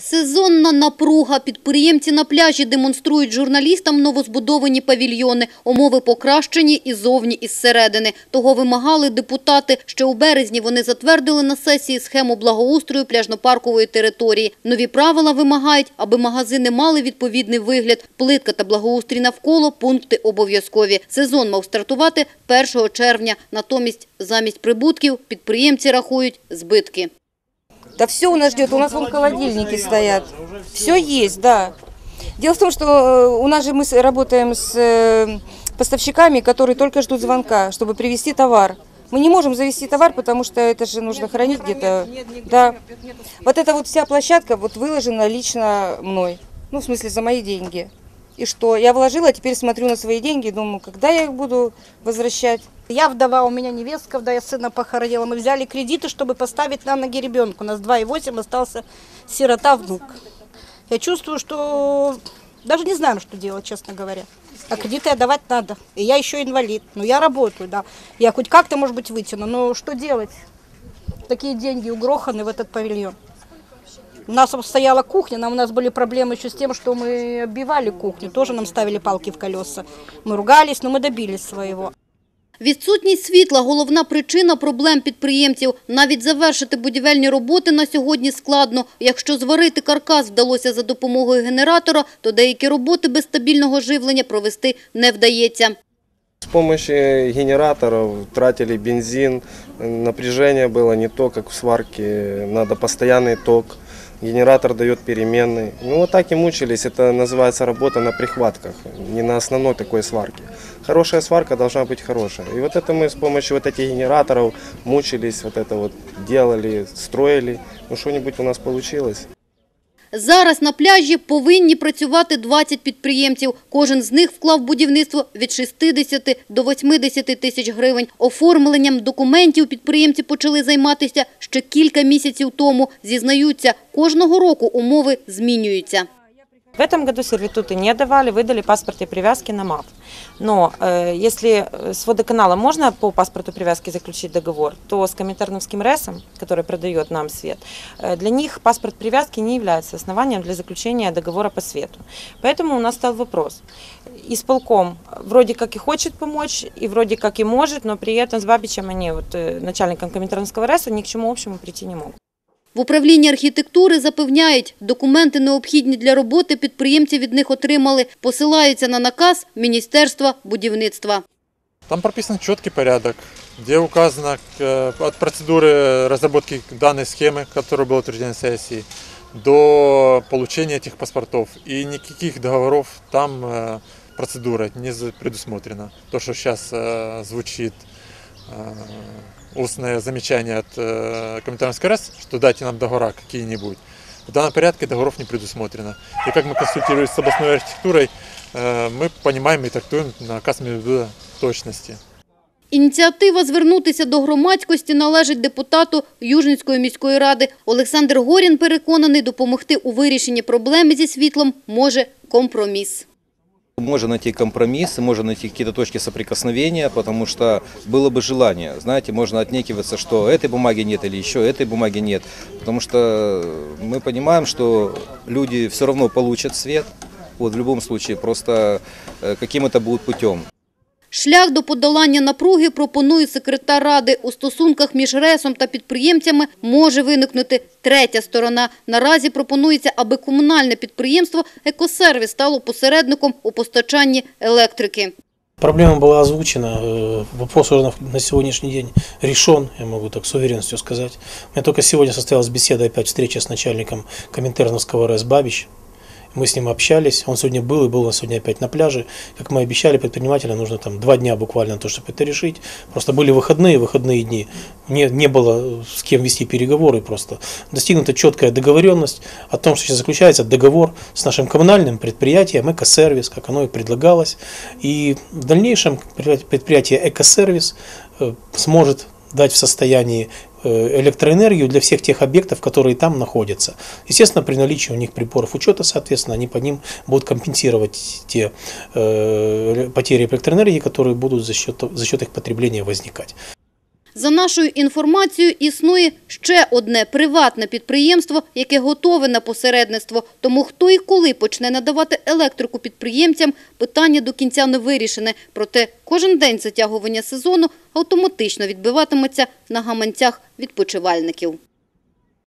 Сезонна напруга. Підприємці на пляжі демонструють журналістам новозбудовані павільйони. Умови покращені і зовні, і зсередини. Того вимагали депутати. Ще у березні вони затвердили на сесії схему благоустрою пляжно-паркової території. Нові правила вимагають, аби магазини мали відповідний вигляд. Плитка та благоустрій навколо – пункти обов'язкові. Сезон мав стартувати 1 червня. Натомість замість прибутків підприємці рахують збитки. Да все у нас ждет, у нас вон холодильники стоят. Все есть, да. Дело в том, что э, у нас же мы работаем с э, поставщиками, которые только ждут звонка, чтобы привезти товар. Мы не можем завести товар, потому что это же нужно хранить где-то. Да. Вот эта вот вся площадка вот выложена лично мной. Ну, в смысле, за мои деньги. И что? Я вложила, теперь смотрю на свои деньги, думаю, когда я их буду возвращать. Я вдова, у меня невестка, вдова, я сына похоронила. Мы взяли кредиты, чтобы поставить на ноги ребенка. У нас 2,8, остался сирота, внук. Я чувствую, что даже не знаем, что делать, честно говоря. А кредиты отдавать надо. И я еще инвалид. Но я работаю, да. Я хоть как-то, может быть, вытяну. Но что делать? Такие деньги угроханы в этот павильон. У нас стояла кухня, нам у нас были проблемы еще с тем, что мы оббивали кухню. Тоже нам ставили палки в колеса. Мы ругались, но мы добились своего. Відсутність світла – головна причина проблем підприємців. Навіть завершити будівельні роботи на сьогодні складно. Якщо зварити каркас вдалося за допомогою генератора, то деякі роботи без стабільного живлення провести не вдається. С помощью генераторов тратили бензин, напряжение было не то, как в сварке, надо постоянный ток. Генератор дает переменный. Ну вот так и мучились, это называется работа на прихватках, не на основной такой сварке. Хорошая сварка должна быть хорошая. И вот это мы с помощью вот этих генераторов мучились, вот это вот делали, строили. Ну что-нибудь у нас получилось. Зараз на пляжі повинні працювати 20 підприємців. Кожен з них вклав будівництво від 60 до 80 тисяч гривень. Оформленням документів підприємці почали займатися ще кілька місяців тому. Зізнаються, кожного року умови змінюються. В этом году сервитуты не давали, выдали паспорт и привязки на МАФ. Но э, если э, с водоканалом можно по паспорту привязки заключить договор, то с Коминтерновским РЭСом, который продает нам свет, э, для них паспорт привязки не является основанием для заключения договора по свету. Поэтому у нас стал вопрос. Исполком вроде как и хочет помочь, и вроде как и может, но при этом с Бабичем они, вот, э, начальником Коминтерновского РЭСа, ни к чему общему прийти не могут. В управлінні архітектури запевняють, документи необхідні для роботи підприємці від них отримали. Посилаються на наказ Міністерства будівництва. Там прописан четкий порядок, где указано э, от процедуры разработки данной схемы, которая была утверждена на сессии, до получения этих паспортов. И никаких договоров там э, процедура не за- предусмотрена. То, что сейчас звучит э, устное замечание от э, Комитета РС, что дайте нам договора какие-нибудь. В данном порядке договоров не предусмотрено. И как мы консультировались с областной архитектурой, э, мы понимаем и трактуем наказ Минвода точности. Ініціатива звернутися до громадськості належить депутату Южницької міської ради. Олександр Горін переконаний, допомогти у вирішенні проблеми зі світлом може компроміс. Можно найти компромисс, можно найти какие-то точки соприкосновения, потому что было бы желание. Знаете, можно отнекиваться, что этой бумаги нет или еще этой бумаги нет. Потому что мы понимаем, что люди все равно получат свет. Вот в любом случае, просто э, каким это будет путем. Шлях до подолання напруги пропонує секретар ради. У стосунках між РЕСом та підприємцями може виникнути третя сторона. Наразі пропонується, аби комунальне підприємство «Екосервіс» стало посередником у постачанні електрики. Проблема была озвучена, э, вопрос уже на- сегодняшний день решен, я могу так с уверенностью сказать. У меня только сегодня состоялась беседа, опять встреча с начальником Коминтерновского РС Бабич. Мы с ним общались, он сегодня был и был на сегодня опять на пляже. Как мы обещали предпринимателям, нужно там два дня буквально на то, чтобы это решить. Просто были выходные, выходные дни. Не, не было с кем вести переговоры просто. Достигнута четкая договоренность о том, что сейчас заключается договор с нашим коммунальным предприятием «Экосервис», как оно и предлагалось. И в дальнейшем предприятие «Экосервис» э, сможет дать в состоянии электроэнергию для всех тех объектов, которые там находятся. Естественно, при наличии у них приборов учета, соответственно, они по ним будут компенсировать те э, потери электроэнергии, которые будут за счет, за счет их потребления возникать. За нашою інформацією, існує ще одне приватне підприємство, яке готове на посередництво. Тому хто і коли почне надавати електрику підприємцям, питання до кінця не вирішене. Проте кожен день затягування сезону автоматично відбиватиметься на гаманцях відпочивальників.